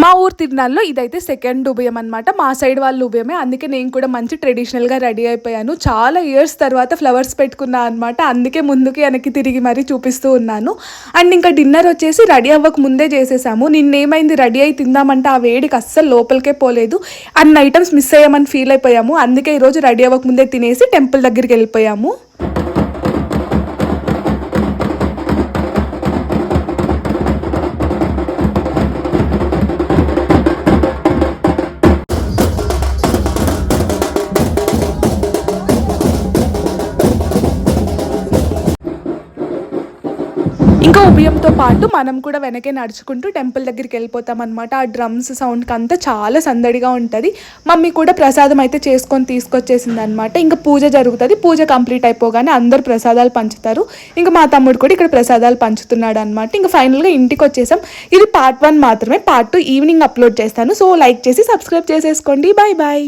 మా ఊరు తిరునాల్లో ఇదైతే సెకండ్ ఉభయం అనమాట మా సైడ్ వాళ్ళ ఉభయమే. అందుకే నేను కూడా మంచి ట్రెడిషనల్గా రెడీ అయిపోయాను. చాలా ఇయర్స్ తర్వాత ఫ్లవర్స్ పెట్టుకున్నా అనమాట అందుకే ముందుకి వెనక్కి తిరిగి మరీ చూపిస్తూ ఉన్నాను. అండ్ ఇంకా డిన్నర్ వచ్చేసి రెడీ అవ్వక ముందే చేసేసాము. నిన్నేమైంది రెడీ అయి తిందామంటే ఆ వేడికి అస్సలు లోపలికే పోలేదు. అన్ని ఐటమ్స్ మిస్ అయ్యామని ఫీల్ అయిపోయాము. అందుకే ఈరోజు రెడీ అవ్వక ముందే తినేసి టెంపుల్ దగ్గరికి వెళ్ళిపోయాము. ఇంకా ఉభయంతో పాటు మనం కూడా వెనకే నడుచుకుంటూ టెంపుల్ దగ్గరికి వెళ్ళిపోతాం అనమాట ఆ డ్రమ్స్ సౌండ్కి అంతా చాలా సందడిగా ఉంటుంది. మమ్మీ కూడా ప్రసాదం అయితే చేసుకొని తీసుకొచ్చేసింది అనమాట ఇంకా పూజ జరుగుతుంది. పూజ కంప్లీట్ అయిపోగానే అందరు ప్రసాదాలు పంచుతారు. ఇంకా మా తమ్ముడు కూడా ఇక్కడ ప్రసాదాలు పంచుతున్నాడు అనమాట ఇంకా ఫైనల్గా ఇంటికి వచ్చేసాం. ఇది పార్ట్ వన్ మాత్రమే. పార్ట్ టూ ఈవినింగ్ అప్లోడ్ చేస్తాను. సో లైక్ చేసి సబ్స్క్రైబ్ చేసేసుకోండి. Bye bye